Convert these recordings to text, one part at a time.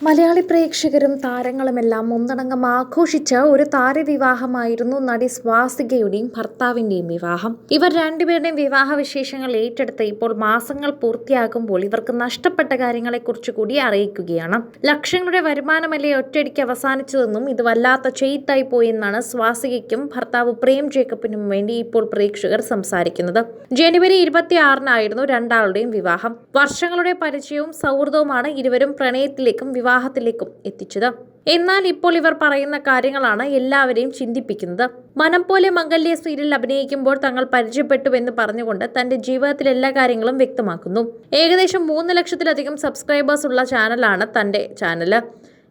മലയാളി പ്രേക്ഷകരും താരങ്ങളുമെല്ലാം ഒന്നടങ്കം ആഘോഷിച്ച ഒരു താരവിവാഹമായിരുന്നു നടി സ്വാസികയുടെയും ഭർത്താവിന്റെയും വിവാഹം. ഇവർ രണ്ടുപേരുടെയും വിവാഹ വിശേഷങ്ങൾ ഏറ്റെടുത്ത് ഇപ്പോൾ മാസങ്ങൾ പൂർത്തിയാകുമ്പോൾ ഇവർക്ക് നഷ്ടപ്പെട്ട കാര്യങ്ങളെക്കുറിച്ച് കൂടി അറിയിക്കുകയാണ്. ലക്ഷങ്ങളുടെ വരുമാനമല്ലേ ഒറ്റയടിക്ക് അവസാനിച്ചതെന്നും ഇത് വല്ലാത്ത ചെയ്ത്തായി പോയെന്നാണ് സ്വാസികയ്ക്കും ഭർത്താവ് പ്രേം ജേക്കബിനും വേണ്ടി ഇപ്പോൾ പ്രേക്ഷകർ സംസാരിക്കുന്നത്. ജനുവരി ഇരുപത്തിയാറിനായിരുന്നു രണ്ടാളുടെയും വിവാഹം. വർഷങ്ങളുടെ പരിചയവും സൗഹൃദവുമാണ് ഇരുവരും പ്രണയത്തിലേക്കും വിവാഹത്തിലേക്കും എത്തിച്ചത്. എന്നാൽ ഇപ്പോൾ ഇവർ പറയുന്ന കാര്യങ്ങളാണ് എല്ലാവരെയും ചിന്തിപ്പിക്കുന്നത്. മനം പോലെ മംഗല്യ സീരിയൽ അഭിനയിക്കുമ്പോൾ തങ്ങൾ പരിചയപ്പെട്ടുവെന്ന് പറഞ്ഞുകൊണ്ട് തന്റെ ജീവിതത്തിലെ എല്ലാ കാര്യങ്ങളും വ്യക്തമാക്കുന്നു. ഏകദേശം മൂന്ന് ലക്ഷത്തിലധികം സബ്സ്ക്രൈബേഴ്സ് ഉള്ള ചാനലാണ് തന്റെ ചാനൽ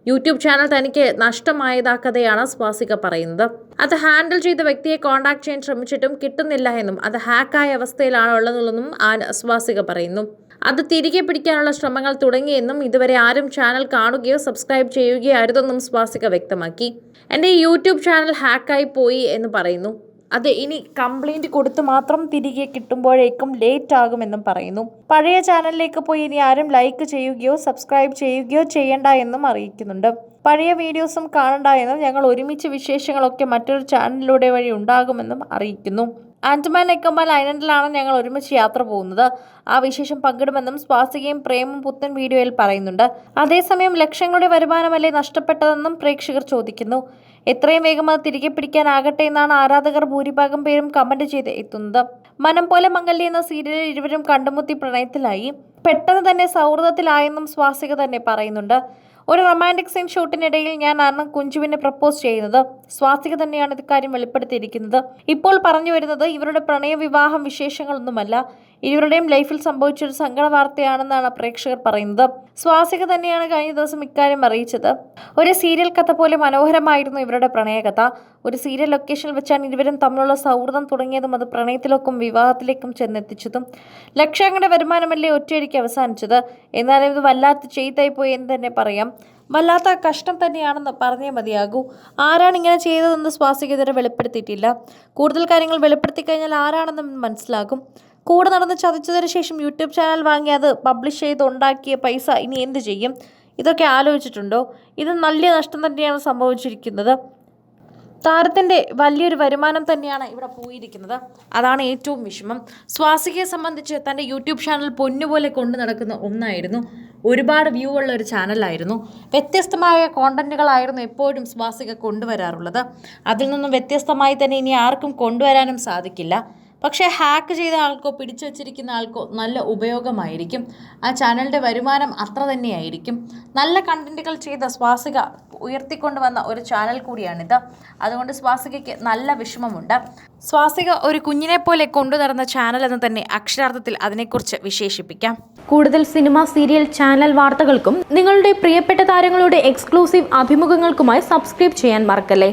യൂട്യൂബ് ചാനൽ തനിക്ക് നഷ്ടമായതാ കഥയാണ് സ്വാസിക പറയുന്നത്. അത് ഹാൻഡിൽ ചെയ്ത വ്യക്തിയെ കോൺടാക്ട് ചെയ്യാൻ ശ്രമിച്ചിട്ടും കിട്ടുന്നില്ല എന്നും അത് ഹാക്കായ അവസ്ഥയിലാണ് ഉള്ളതെന്നും സ്വാസിക പറയുന്നു. അത് തിരികെ പിടിക്കാനുള്ള ശ്രമങ്ങൾ തുടങ്ങിയെന്നും ഇതുവരെ ആരും ചാനൽ കാണുകയോ സബ്സ്ക്രൈബ് ചെയ്യുകയോ അരുതെന്നും സ്വാസിക വ്യക്തമാക്കി. എന്റെ യൂട്യൂബ് ചാനൽ ഹാക്കായി പോയി എന്ന് പറയുന്നു. അത് ഇനി കംപ്ലൈന്റ് കൊടുത്ത് മാത്രം തിരികെ കിട്ടുമ്പോഴേക്കും ലേറ്റ് ആകുമെന്നും പറയുന്നു. പഴയ ചാനലിലേക്ക് പോയി ഇനി ആരും ലൈക്ക് ചെയ്യുകയോ സബ്സ്ക്രൈബ് ചെയ്യുകയോ ചെയ്യണ്ട എന്നും അറിയിക്കുന്നുണ്ട്. പഴയ വീഡിയോസും കാണണ്ട എന്നും ഞങ്ങൾ ഒരുമിച്ച് വിശേഷങ്ങളൊക്കെ മറ്റൊരു ചാനലിലൂടെ വഴി ഉണ്ടാകുമെന്നും അറിയിക്കുന്നു. ആൻഡ്മാൻ നിക്കോബാർ ഐലൻഡിലാണ് ഞങ്ങൾ ഒരുമിച്ച് യാത്ര പോകുന്നത്. ആ വിശേഷം പങ്കിടുമെന്നും സ്വാസികയും പ്രേമും പുത്തൻ വീഡിയോയിൽ പറയുന്നുണ്ട്. അതേസമയം ലക്ഷങ്ങളുടെ വരുമാനമല്ലേ നഷ്ടപ്പെട്ടതെന്നും പ്രേക്ഷകർ ചോദിക്കുന്നു. എത്രയും വേഗം അത് തിരികെ പിടിക്കാനാകട്ടെ എന്നാണ് ആരാധകർ ഭൂരിഭാഗം പേരും കമന്റ് ചെയ്ത് എത്തുന്നത്. മനം പോലെ മംഗല്യ എന്ന സീരിയലിൽ ഇരുവരും കണ്ടുമുത്തി പ്രണയത്തിലായി. പെട്ടെന്ന് തന്നെ സൗഹൃദത്തിലായെന്നും സ്വാസിക തന്നെ പറയുന്നുണ്ട്. ഒരു റൊമാന്റിക് സീൻ ഷൂട്ടിനിടയിൽ ഞാൻ ഞാനാണ് കുഞ്ചുവിനെ പ്രപ്പോസ് ചെയ്യുന്നത്. സ്വാസിക തന്നെയാണ് ഇക്കാര്യം വെളിപ്പെടുത്തിയിരിക്കുന്നത്. ഇപ്പോൾ പറഞ്ഞു വരുന്നത് ഇവരുടെ പ്രണയ വിവാഹം വിശേഷങ്ങളൊന്നുമല്ല. ഇവരുടെയും ലൈഫിൽ സംഭവിച്ച ഒരു സങ്കട വാർത്തയാണെന്നാണ് പ്രേക്ഷകർ പറയുന്നത്. സ്വാസിക തന്നെയാണ് കഴിഞ്ഞ ദിവസം ഇക്കാര്യം അറിയിച്ചത്. ഒരു സീരിയൽ കഥ പോലെ മനോഹരമായിരുന്നു ഇവരുടെ പ്രണയകഥ. ഒരു സീരിയൽ ലൊക്കേഷനിൽ വെച്ചാണ് ഇരുവരും തമ്മിലുള്ള സൗഹൃദം തുടങ്ങിയതും അത് പ്രണയത്തിലേക്കും വിവാഹത്തിലേക്കും ചെന്നെത്തിച്ചതും. ലക്ഷങ്ങളുടെ വരുമാനമല്ലേ ഒറ്റയടിക്ക് അവസാനിച്ചത്? എന്നാലും ഇത് വല്ലാത്ത ചെയ്തായി പോയി എന്ന് തന്നെ പറയാം. വല്ലാത്ത കഷ്ടം തന്നെയാണെന്ന് പറഞ്ഞേ മതിയാകൂ. ആരാണ് ഇങ്ങനെ ചെയ്തതെന്ന് സ്വാസിക ഇതുവരെ വെളിപ്പെടുത്തിയിട്ടില്ല. കൂടുതൽ കാര്യങ്ങൾ വെളിപ്പെടുത്തി കഴിഞ്ഞാൽ ആരാണെന്ന് മനസ്സിലാകും. കൂടെ നടന്ന് ചതിച്ചതിന് ശേഷം യൂട്യൂബ് ചാനൽ വാങ്ങി അത് പബ്ലിഷ് ചെയ്ത് ഉണ്ടാക്കിയ പൈസ ഇനി എന്ത് ചെയ്യും? ഇതൊക്കെ ആലോചിച്ചിട്ടുണ്ടോ? ഇത് നല്ല നഷ്ടം തന്നെയാണ് സംഭവിച്ചിരിക്കുന്നത്. താരത്തിന്റെ വലിയൊരു വരുമാനം തന്നെയാണ് ഇവിടെ പോയിരിക്കുന്നത്. അതാണ് ഏറ്റവും വിഷമം. സ്വാസികയെ സംബന്ധിച്ച് തന്റെ യൂട്യൂബ് ചാനൽ പൊന്നുപോലെ കൊണ്ടു നടക്കുന്ന ഒന്നായിരുന്നു. ഒരുപാട് വ്യൂ ഉള്ള ഒരു ചാനലായിരുന്നു വ്യത്യസ്തമായ കോണ്ടന്റുകളായിരുന്നു എപ്പോഴും സ്വാസിക കൊണ്ടുവരാറുള്ളത്. അതിൽ നിന്നും വ്യത്യസ്തമായി തന്നെ ഇനി ആർക്കും കൊണ്ടുവരാനും സാധിക്കില്ല. പക്ഷേ ഹാക്ക് ചെയ്ത ആൾക്കോ പിടിച്ചു വച്ചിരിക്കുന്ന ആൾക്കോ നല്ല ഉപയോഗമായിരിക്കും. ആ ചാനലിന്റെ വരുമാനം അത്ര തന്നെയായിരിക്കും. നല്ല കണ്ടന്റുകൾ ചെയ്ത സ്വാസിക ഉയർത്തിക്കൊണ്ടുവന്ന ഒരു ചാനൽ കൂടിയാണിത്. അതുകൊണ്ട് സ്വാസികയ്ക്ക് നല്ല വിഷമമുണ്ട്. സ്വാസിക ഒരു കുഞ്ഞിനെ പോലെ കൊണ്ടു നടന്ന ചാനൽ എന്ന് തന്നെ അക്ഷരാർത്ഥത്തിൽ അതിനെക്കുറിച്ച് വിശേഷിപ്പിക്കാം. കൂടുതൽ സിനിമ സീരിയൽ ചാനൽ വാർത്തകൾക്കും നിങ്ങളുടെ പ്രിയപ്പെട്ട താരങ്ങളുടെ എക്സ്ക്ലൂസീവ് അഭിമുഖങ്ങൾക്കുമായി സബ്സ്ക്രൈബ് ചെയ്യാൻ മറക്കല്ലേ?